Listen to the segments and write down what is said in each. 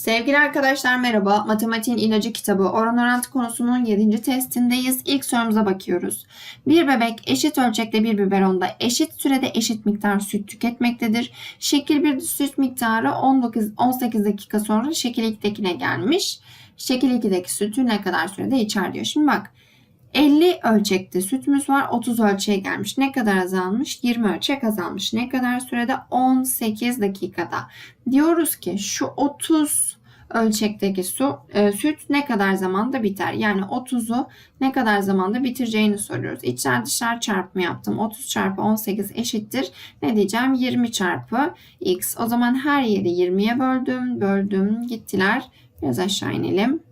Sevgili arkadaşlar merhaba. Matematiğin ilacı kitabı oran orantı konusunun 7. testindeyiz. İlk sorumuza bakıyoruz. Bir bebek eşit ölçekte bir biberonda eşit sürede eşit miktar süt tüketmektedir. Şekil 1 süt miktarı 19, 18 dakika sonra şekil 2'dekine gelmiş. Şekil 2'deki sütü ne kadar sürede içer diyor. Şimdi bak 50 ölçekte sütümüz var. 30 ölçeğe gelmiş. Ne kadar azalmış? 20 ölçek azalmış. Ne kadar sürede? 18 dakikada. Diyoruz ki şu 30 ölçekteki su, e, süt ne kadar zamanda biter? Yani 30'u ne kadar zamanda bitireceğini soruyoruz. İçler dışlar çarpımı yaptım. 30 çarpı 18 eşittir. Ne diyeceğim? 20 çarpı x. O zaman her yeri 20'ye böldüm. Böldüm. Gittiler. Biraz aşağı inelim.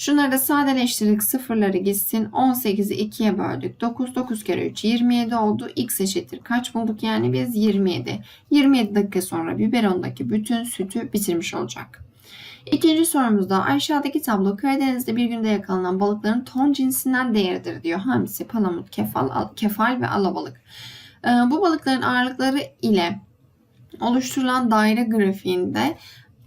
Şunları da sadeleştirdik. Sıfırları gitsin. 18'i 2'ye böldük. 9, 9 kere 3, 27 oldu. X eşittir. Kaç bulduk yani biz? 27. 27 dakika sonra biberondaki bütün sütü bitirmiş olacak. İkinci sorumuzda aşağıdaki tablo Karadeniz'de bir günde yakalanan balıkların ton cinsinden değeridir diyor. Hamsi, palamut, kefal, kefal ve alabalık. Ee, bu balıkların ağırlıkları ile oluşturulan daire grafiğinde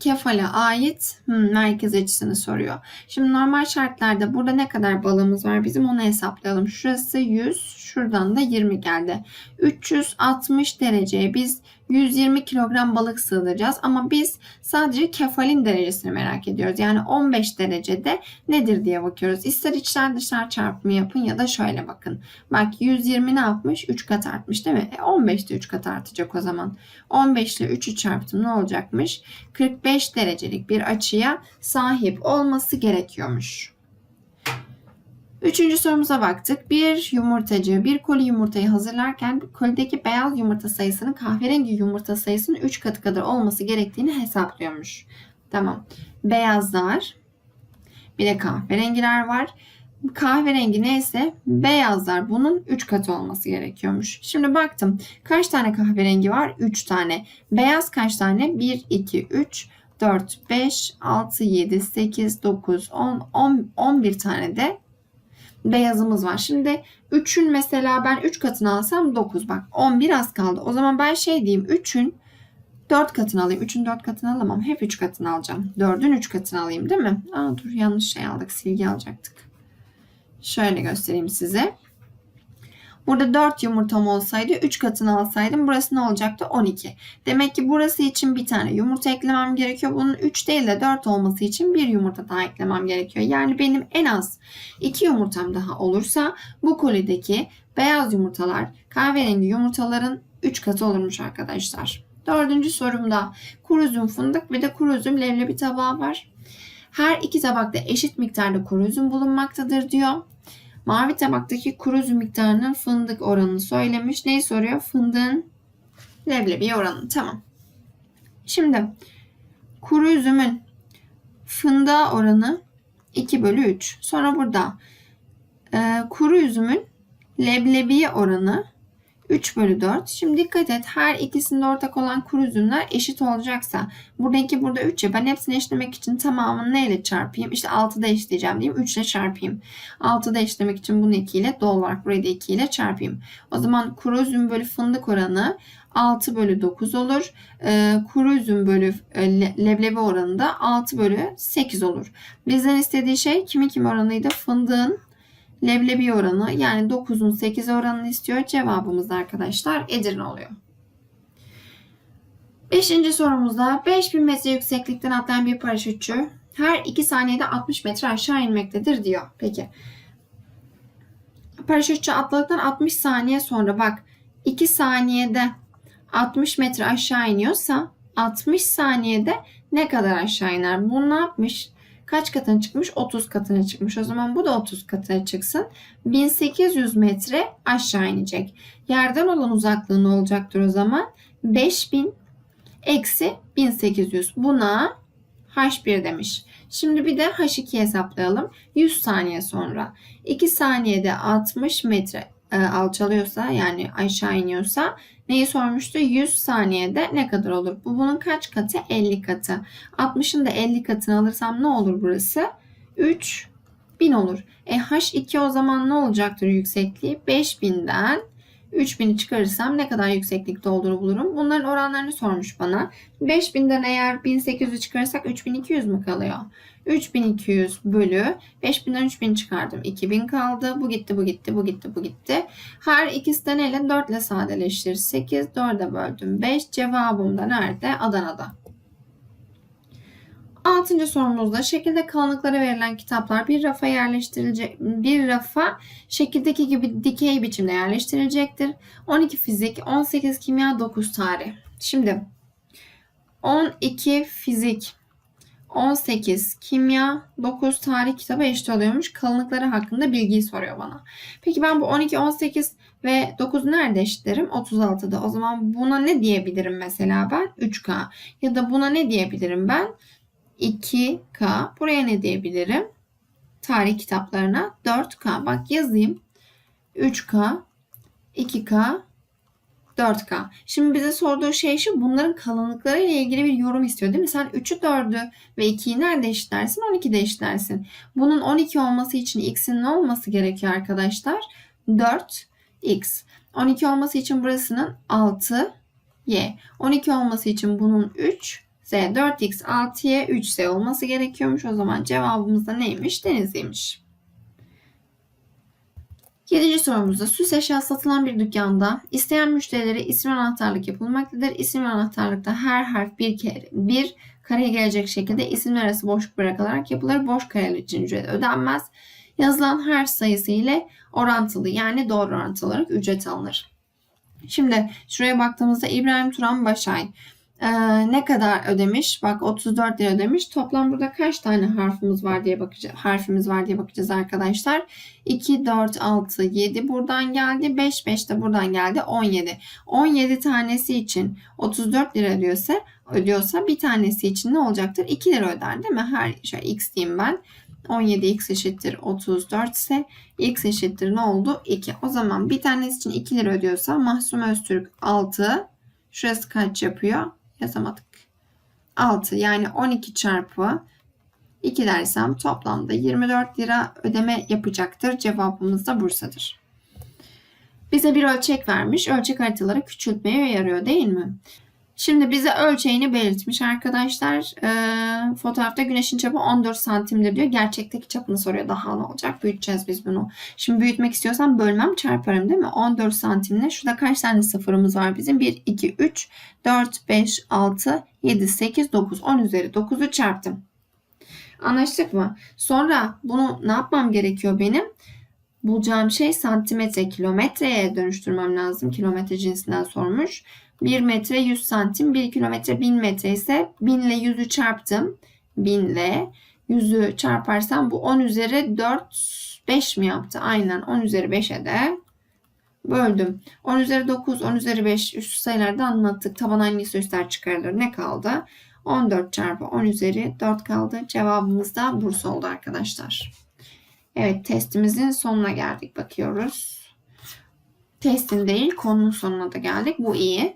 kefale ait hmm, merkez açısını soruyor. Şimdi normal şartlarda burada ne kadar balığımız var bizim onu hesaplayalım. Şurası 100, şuradan da 20 geldi. 360 dereceye biz 120 kilogram balık sığdıracağız ama biz sadece kefalin derecesini merak ediyoruz. Yani 15 derecede nedir diye bakıyoruz. İster içler dışlar çarpımı yapın ya da şöyle bakın. Bak 120 ne yapmış? 3 kat artmış değil mi? E 15 de 3 kat artacak o zaman. 15 ile 3'ü çarptım ne olacakmış? 45 derecelik bir açıya sahip olması gerekiyormuş. Üçüncü sorumuza baktık. Bir yumurtacı bir koli yumurtayı hazırlarken kolideki beyaz yumurta sayısının kahverengi yumurta sayısının 3 katı kadar olması gerektiğini hesaplıyormuş. Tamam. Beyazlar bir de kahverengiler var. Kahverengi neyse beyazlar bunun 3 katı olması gerekiyormuş. Şimdi baktım. Kaç tane kahverengi var? 3 tane. Beyaz kaç tane? 1, 2, 3, 4, 5, 6, 7, 8, 9, 10, 10 11 tane de beyazımız var. Şimdi 3'ün mesela ben 3 katını alsam 9 bak 11 az kaldı. O zaman ben şey diyeyim 3'ün 4 katını alayım. 3'ün 4 katını alamam. Hep 3 katını alacağım. 4'ün 3 katını alayım değil mi? Aa dur yanlış şey aldık. Silgi alacaktık. Şöyle göstereyim size. Burada 4 yumurtam olsaydı 3 katını alsaydım burası ne olacaktı? 12. Demek ki burası için bir tane yumurta eklemem gerekiyor. Bunun 3 değil de 4 olması için bir yumurta daha eklemem gerekiyor. Yani benim en az 2 yumurtam daha olursa bu kolideki beyaz yumurtalar kahverengi yumurtaların 3 katı olurmuş arkadaşlar. Dördüncü sorumda kuru üzüm fındık ve de kuru üzüm leblebi tabağı var. Her iki tabakta eşit miktarda kuru üzüm bulunmaktadır diyor. Mavi tabaktaki kuru üzüm miktarının fındık oranını söylemiş. Neyi soruyor? Fındığın leblebi oranını. Tamam. Şimdi kuru üzümün fındığa oranı 2 bölü 3. Sonra burada e, kuru üzümün leblebiye oranı 3 bölü 4. Şimdi dikkat et her ikisinde ortak olan kuru üzümler eşit olacaksa buradaki burada 3 ya ben hepsini eşitlemek için tamamını neyle çarpayım? İşte 6'da eşitleyeceğim diyeyim 3 ile çarpayım. 6'da eşitlemek için bunu 2 ile doğal olarak burayı da 2 ile çarpayım. O zaman kuru üzüm bölü fındık oranı 6 bölü 9 olur. Ee, kuru üzüm bölü e, leblebi oranı da 6 bölü 8 olur. Bizden istediği şey kimin kim oranıydı? Fındığın leblebi oranı yani 9'un 8 oranını istiyor. Cevabımız da arkadaşlar Edirne oluyor. Beşinci sorumuzda 5000 metre yükseklikten atlayan bir paraşütçü her 2 saniyede 60 metre aşağı inmektedir diyor. Peki. Paraşütçü atladıktan 60 saniye sonra bak 2 saniyede 60 metre aşağı iniyorsa 60 saniyede ne kadar aşağı iner? Bu ne yapmış? Kaç katına çıkmış? 30 katına çıkmış. O zaman bu da 30 katına çıksın. 1800 metre aşağı inecek. Yerden olan uzaklığı ne olacaktır o zaman? 5000 eksi 1800. Buna H1 demiş. Şimdi bir de H2 hesaplayalım. 100 saniye sonra. 2 saniyede 60 metre e, alçalıyorsa yani aşağı iniyorsa neyi sormuştu? 100 saniyede ne kadar olur? Bu bunun kaç katı? 50 katı. 60'ın da 50 katını alırsam ne olur burası? 3 1000 olur. E H2 o zaman ne olacaktır yüksekliği? 5000'den 3000'i çıkarırsam ne kadar yükseklikte olduğunu bulurum. Bunların oranlarını sormuş bana. 5000'den eğer 1800'ü çıkarırsak 3200 mü kalıyor? 3200 bölü 5000'den 3000 çıkardım. 2000 kaldı. Bu gitti, bu gitti, bu gitti, bu gitti. Her ikisi de neyle? 4 ile sadeleştir. 8, 4'e böldüm. 5 cevabım da nerede? Adana'da. Altıncı sorumuzda şekilde kalınlıklara verilen kitaplar bir rafa yerleştirilecek bir rafa şekildeki gibi dikey biçimde yerleştirilecektir. 12 fizik, 18 kimya, 9 tarih. Şimdi 12 fizik, 18 kimya, 9 tarih kitabı eşit oluyormuş. Kalınlıkları hakkında bilgiyi soruyor bana. Peki ben bu 12, 18 ve 9'u nerede eşitlerim? 36'da. O zaman buna ne diyebilirim mesela ben? 3K. Ya da buna ne diyebilirim ben? 2K. Buraya ne diyebilirim? Tarih kitaplarına 4K. Bak yazayım. 3K, 2K, 4K. Şimdi bize sorduğu şey şu bunların kalınlıkları ile ilgili bir yorum istiyor değil mi? Sen 3'ü 4'ü ve 2'yi nerede eşitlersin? 12'de eşitlersin. Bunun 12 olması için x'in ne olması gerekiyor arkadaşlar? 4x. 12 olması için burasının 6y. 12 olması için bunun 3 Z 4x 6y 3z olması gerekiyormuş. O zaman cevabımız da neymiş? Denizliymiş. Yedinci sorumuzda süs eşya satılan bir dükkanda isteyen müşterilere isim anahtarlık yapılmaktadır. İsim anahtarlıkta her harf bir kere bir kareye gelecek şekilde isimler arası boşluk bırakılarak yapılır. Boş kareler için ücret ödenmez. Yazılan harf sayısı ile orantılı yani doğru orantılı olarak ücret alınır. Şimdi şuraya baktığımızda İbrahim Turan Başay ee, ne kadar ödemiş? Bak 34 lira ödemiş. Toplam burada kaç tane harfimiz var diye bakacağız. Harfimiz var diye bakacağız arkadaşlar. 2 4 6 7 buradan geldi. 5 5 de buradan geldi. 17. 17 tanesi için 34 lira ödüyorsa ödüyorsa bir tanesi için ne olacaktır? 2 lira öder değil mi? Her şöyle x diyeyim ben. 17 x eşittir 34 ise x eşittir ne oldu? 2. O zaman bir tanesi için 2 lira ödüyorsa Mahsum Öztürk 6 Şurası kaç yapıyor? Yazamadık. 6 yani 12 çarpı 2 dersem toplamda 24 lira ödeme yapacaktır. Cevabımız da Bursa'dır. Bize bir ölçek vermiş. Ölçek haritaları küçültmeye yarıyor değil mi? Şimdi bize ölçeğini belirtmiş arkadaşlar. Ee, fotoğrafta güneşin çapı 14 santimdir diyor. Gerçekteki çapını soruyor. Daha ne olacak? Büyüteceğiz biz bunu. Şimdi büyütmek istiyorsam bölmem çarparım değil mi? 14 santimle. Şurada kaç tane sıfırımız var bizim? 1, 2, 3, 4, 5, 6, 7, 8, 9. 10 üzeri 9'u çarptım. Anlaştık mı? Sonra bunu ne yapmam gerekiyor benim? Bulacağım şey santimetre kilometreye dönüştürmem lazım. Kilometre cinsinden sormuş. 1 metre 100 santim, 1 kilometre 1000 metre ise 1000 ile 100'ü çarptım. 1000 ile 100'ü çarparsam bu 10 üzeri 4, 5 mi yaptı? Aynen 10 üzeri 5'e de böldüm. 10 üzeri 9, 10 üzeri 5 üst sayılarda anlattık. Taban hangisi üstler çıkarılır? Ne kaldı? 14 çarpı 10 üzeri 4 kaldı. Cevabımız da Bursa oldu arkadaşlar. Evet testimizin sonuna geldik. Bakıyoruz testin değil konunun sonuna da geldik. Bu iyi.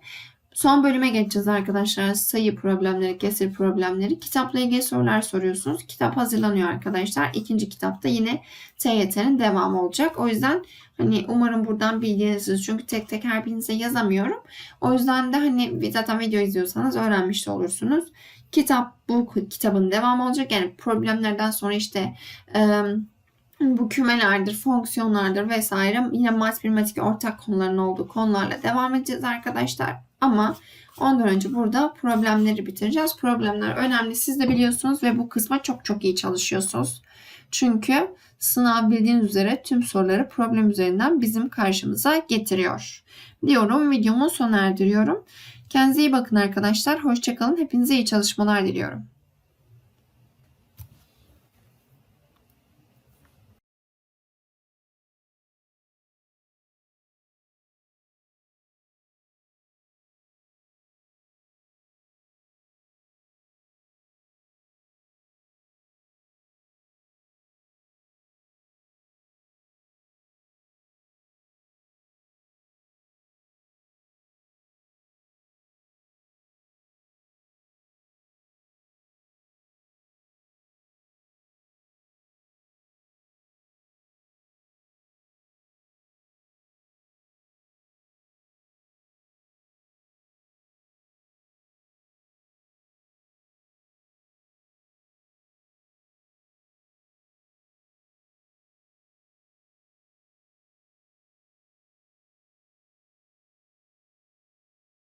Son bölüme geçeceğiz arkadaşlar. Sayı problemleri, kesir problemleri. Kitapla ilgili sorular soruyorsunuz. Kitap hazırlanıyor arkadaşlar. İkinci kitapta yine TYT'nin devamı olacak. O yüzden hani umarım buradan bilginiz çünkü tek tek her birinize yazamıyorum. O yüzden de hani zaten video izliyorsanız öğrenmiş olursunuz. Kitap bu kitabın devamı olacak. Yani problemlerden sonra işte ıı, bu kümelerdir, fonksiyonlardır vesaire yine matematik ortak konuların olduğu konularla devam edeceğiz arkadaşlar. Ama ondan önce burada problemleri bitireceğiz. Problemler önemli. Siz de biliyorsunuz ve bu kısma çok çok iyi çalışıyorsunuz. Çünkü sınav bildiğiniz üzere tüm soruları problem üzerinden bizim karşımıza getiriyor. Diyorum videomu sona erdiriyorum. Kendinize iyi bakın arkadaşlar. Hoşçakalın. Hepinize iyi çalışmalar diliyorum.